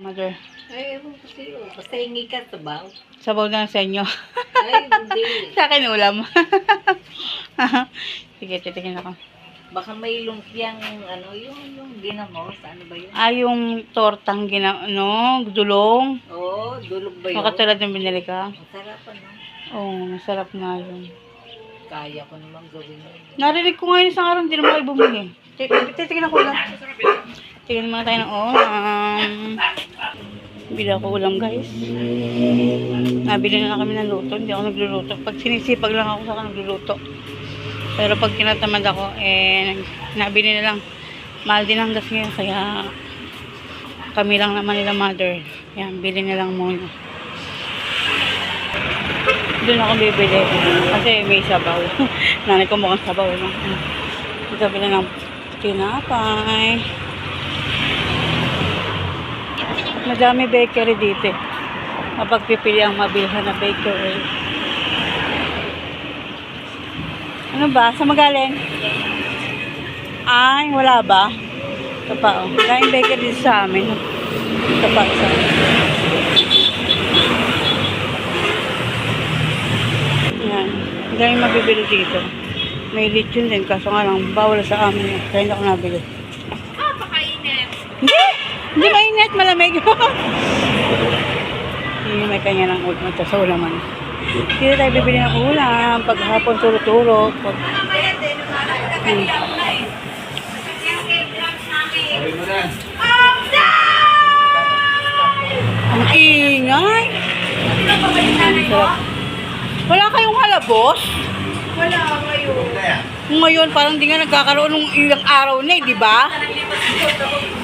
Mother, Ay, ewan ko sa'yo. Basta hingi ka sa baw. sabaw na sa inyo. Ay, hindi. sa akin ulam. Sige, titigin ako. Baka may lumpiang, ano, yung, yung ginamos. Ano ba yun? Ah, yung tortang gina, ano, dulong. Oo, dulog ba yun? Makatulad ng binili ka. Masarap, ano? Oo, oh, masarap nga yun. Kaya ko naman gawin yun. Narinig ko ngayon isang araw, hindi naman kayo bumili. Tit- Titigin ako ulam. Tingin muna tayo ng ulam. Bili ako ulam, guys. Nabili na lang kami ng luto. Hindi ako nagluluto. Pag sinisipag lang ako, saka nagluluto. Pero pag tinatamad ako, eh, nabili na lang. Mahal din ang gas ngayon, kaya kami lang naman nila mother. Yan, bili na lang muna. Doon ako bibili. Kasi may sabaw. Nanay ko mukhang sabaw. No? Ito na ng tinapay. Madami bakery dito. eh. Mapagpipili ang mabilhan na bakery. Ano ba? Sa magaling? Ay, wala ba? Ito pa, oh. Daming bakery dito sa amin. Ito pa, isa. Yan. Ang daming mabibili dito. May lechon din, kaso nga lang, bawal sa amin. Kaya hindi ako nabili. Ah, pakainit. Hindi! Hindi mainit, malamig. Hindi may kanya ng ulam ito sa ulaman. Dito tayo bibili ng ulam. Paghapon turo-turo. Pag... Hmm. Ang ingay! Sarap. Wala kayong halabos? Wala ngayon. Ngayon, parang di nga nagkakaroon ng ilang araw na eh, di ba?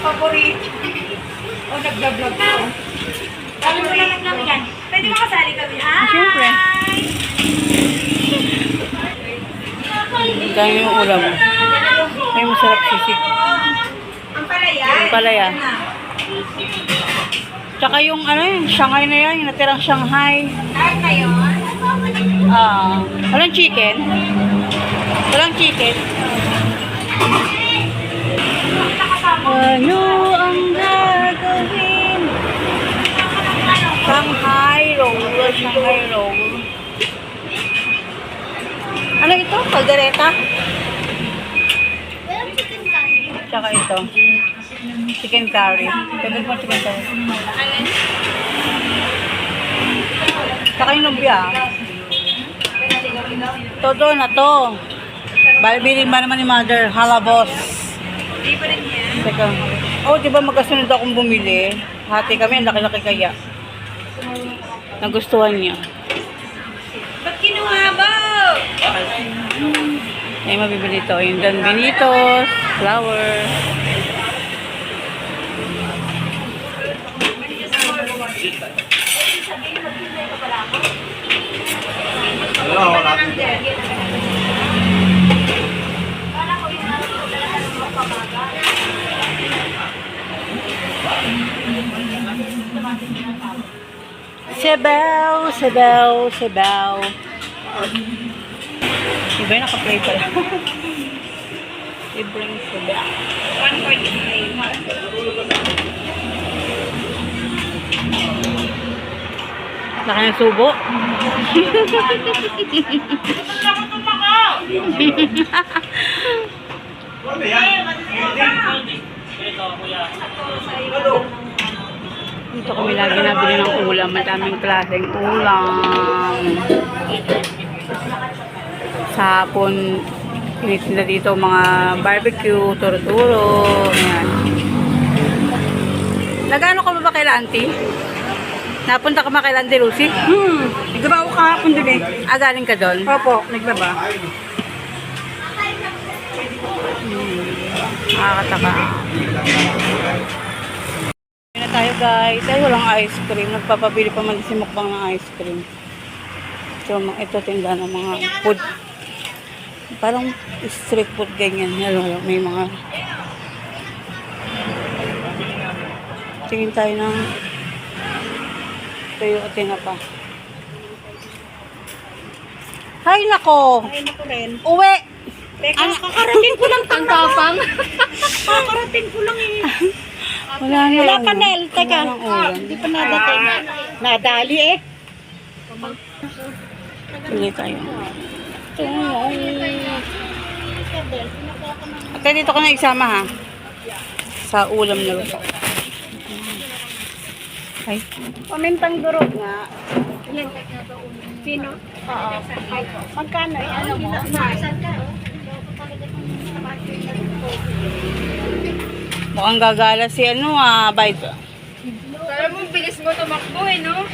Paborito. O, nagbablog ko. Kami mo lang lang yan. Pwede makasali kami, ha? Siyempre. Ang dami yung ulam. Ay, masarap sisig. Ang palaya. Yung palaya. Tsaka yung ano yung Shanghai na yan, yung natirang Shanghai. Na yun. Ah, walang chicken. Walang chicken. Ano ang gagawin? Shanghai roll, Roll. Ano ito? Kaldereta? Tsaka ito. Chicken curry. Pwede mo chicken curry. Tsaka yung lumpia. Todo na to. Balbilin ba naman ni mother? Halabos. Hindi pa rin yan. Teka. Oh, di ba magkasunod akong bumili? Hati kami, ang laki-laki kaya. Nagustuhan niya. Ba't kinuha ba? Ay, mabibili ito. Yung Dan Benitos, flour. Sebaw, sebaw, sebaw. Iba yung naka-play pala. Libreng sebaw. 1.5. Laki ng subo. Dito kami lagi nabili ng ulam. Madaming klaseng ulam. Sapon, tinitinda dito mga barbecue, turo-turo. Ayan. Nagano ka ba ba kay auntie? Napunta ka ba kay Auntie Lucy? Hmm. Nagbabaw ka hapon din eh. Ah, galing ka doon? Opo, nagbaba. Nakakataka. Kaya na tayo guys. Ay, walang ice cream. Nagpapabili pa man si Mukbang ng ice cream. So, ito tinda ng mga food. Parang street food ganyan. Hello, may mga... Tingin tayo ng tuyo at tinapa. Hay nako. Ay, naku rin. Uwi. Teka, kakarating ko lang. Ang tapang. kakarating ko lang eh. Wala na. Wala pa, Nel. Teka. Hindi pa nadating. Nadali eh. Pili tayo. At dito ko na isama ha. Sa ulam na luto. Ay. Pamintang durog nga. Sino? Oo. Magkano eh? Ano mo? Mukhang gagala si ano ah. Bait. Kaya mo, bilis mo tumakbo eh, no?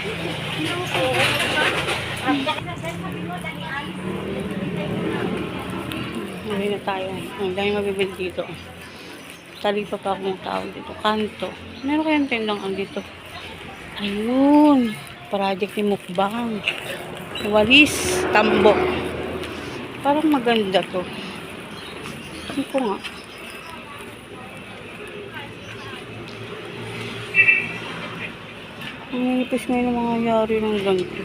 Uwi na tayo. Ang dami mabibili dito. Talito pa akong tao dito. Kanto. Meron kayang tindang ang dito. Ayun. Project ni Mukbang. Walis. Tambo. Parang maganda to. Hindi ko nga. Ang nipis ngayon ang mga yari ng ganito.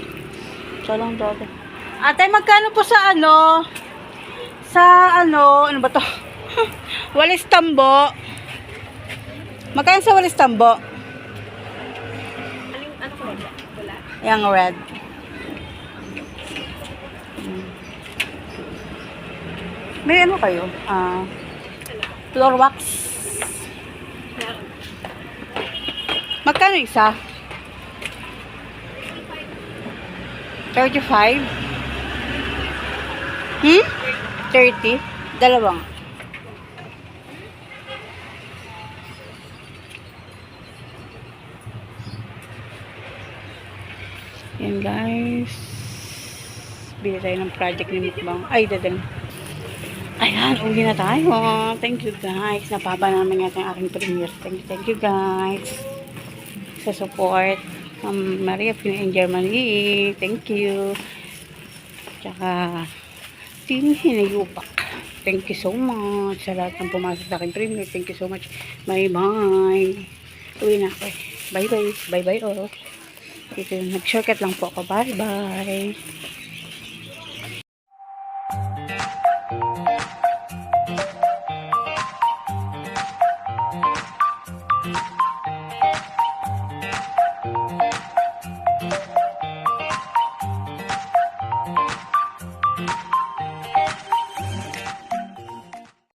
Salang dati. Ate, magkano po sa ano? Sa ano? Ano ba to? Walis tambo. Magkano sa walis tambo? Ano ko ba? Wala. Yung red. May ano kayo? Ah, floor wax. Magkano isa? 35? Hmm? 30? Dalawang. Yan guys. Bili tayo ng project ni Mukbang. Ay, dadan. Ayan, uli na tayo. Thank you guys. Napaba naman yata yung aking premiere. Thank you, thank you guys. Sa support. Um, Maria in Germany. Thank you. Tsaka, Team Hinayupak. Thank you so much sa lahat ng pumasok sa aking premiere. Thank you so much. Bye-bye. Uwi na ako. Bye-bye. Bye-bye all. Dito, nag-shortcut lang po ako. Bye-bye.